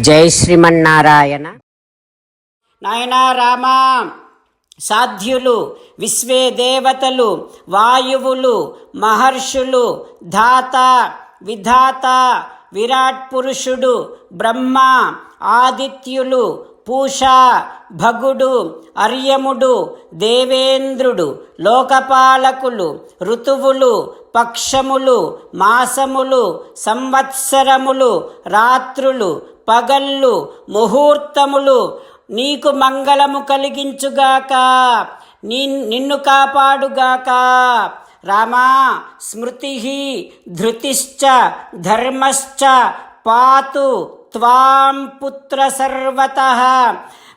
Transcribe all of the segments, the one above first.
జై శ్రీమన్నారాయణ. నాయనా రామా సాధ్యులు విశ్వే దేవతలు వాయువులు మహర్షులు ధాత విధాత విరాట్ పురుషుడు బ్రహ్మ ఆదిత్యులు పూష భగుడు అర్యముడు దేవేంద్రుడు లోకపాలకులు ఋతువులు పక్షములు మాసములు సంవత్సరములు రాత్రులు పగళ్ళు ముహూర్తములు నీకు మంగళము కలిగించుగాక నీ నిన్ను కాపాడుగాక. రామా స్మృతి ధృతిశ్చ ధర్మశ్చ పాతు త్వాం పుత్ర సర్వత.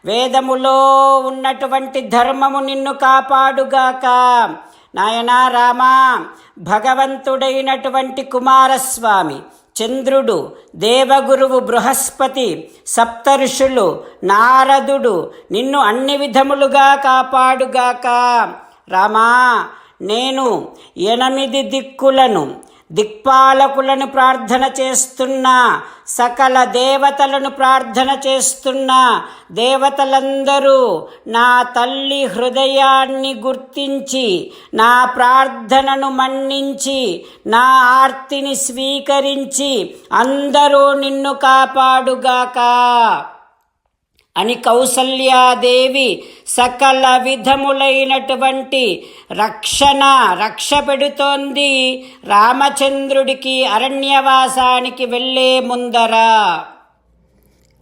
వేదములో ఉన్నటువంటి ధర్మము నిన్ను కాపాడుగాక. నాయనా రామా భగవంతుడైనటువంటి కుమారస్వామి చంద్రుడు దేవగురువు బృహస్పతి సప్తర్షులు నారదుడు నిన్ను అన్ని విధములుగా కాపాడుగాక. రామా నేను ఎనిమిది దిక్కులను దిక్పాలకులను ప్రార్థన చేస్తున్నా సకల దేవతలను ప్రార్థన చేస్తున్నా దేవతలందరూ నా తల్లి హృదయాన్ని గుర్తించి నా ప్రార్థనను మన్నించి నా ఆర్తిని స్వీకరించి అందరూ నిన్ను కాపాడుగాక. అని కౌసల్యాదేవి సకల విధములైనటువంటి రక్షణ రక్ష పెడుతోంది రామచంద్రుడికి అరణ్యవాసానికి వెళ్ళే ముందర.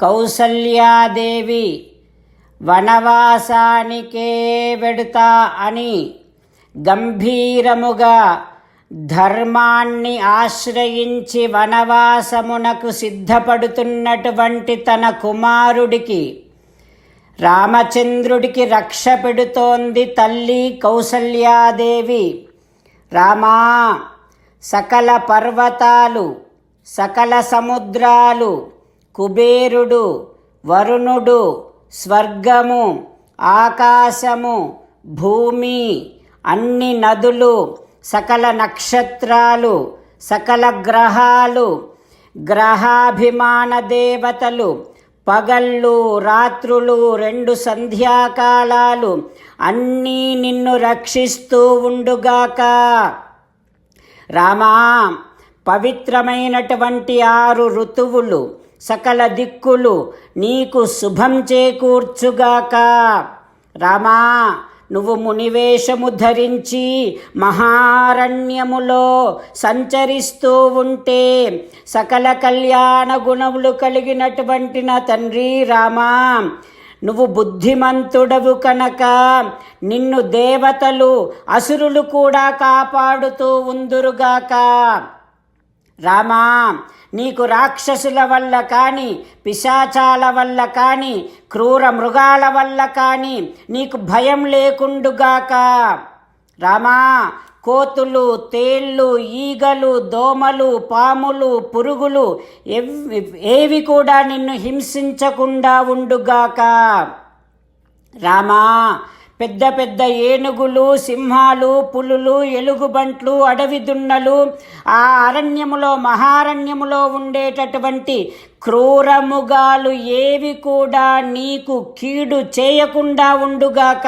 కౌసల్యాదేవి వనవాసానికే వెడుతా అని గంభీరముగా ధర్మాన్ని ఆశ్రయించి వనవాసమునకు సిద్ధపడుతున్నటువంటి తన కుమారుడికి రామచంద్రుడికి రక్ష పెడుతోంది తల్లి కౌసల్యాదేవి. రామా సకల పర్వతాలు సకల సముద్రాలు కుబేరుడు వరుణుడు స్వర్గము ఆకాశము భూమి అన్ని నదులు సకల నక్షత్రాలు సకల గ్రహాలు గ్రహాభిమాన దేవతలు పగళ్ళు రాత్రులు రెండు సంధ్యాకాలాలు అన్నీ నిన్ను రక్షిస్తూ ఉండుగాక. రామా పవిత్రమైనటువంటి ఆరు ఋతువులు సకల దిక్కులు నీకు శుభం చేకూర్చుగాక. రామా నువ్వు మునివేషము ధరించి మహారణ్యములో సంచరిస్తూ ఉంటే సకల కళ్యాణ గుణములు కలిగినటువంటి నా తండ్రి రామా నువ్వు బుద్ధిమంతుడవు కనుక నిన్ను దేవతలు అసురులు కూడా కాపాడుతూ ఉందురుగాక. రామా నీకు రాక్షసుల వల్ల కానీ పిశాచాల వల్ల కానీ క్రూర మృగాల వల్ల కానీ నీకు భయం లేకుండుగాక. రామా కోతులు తేళ్ళు ఈగలు దోమలు పాములు పురుగులు ఏవి కూడా నిన్ను హింసించకుండా ఉండుగాక. రామా పెద్ద పెద్ద ఏనుగులు సింహాలు పులులు ఎలుగుబంట్లు అడవి దున్నలు ఆ అరణ్యములో మహారణ్యములో ఉండేటటువంటి క్రూరముగాలు ఏవి కూడా నీకు కీడు చేయకుండా ఉండుగాక.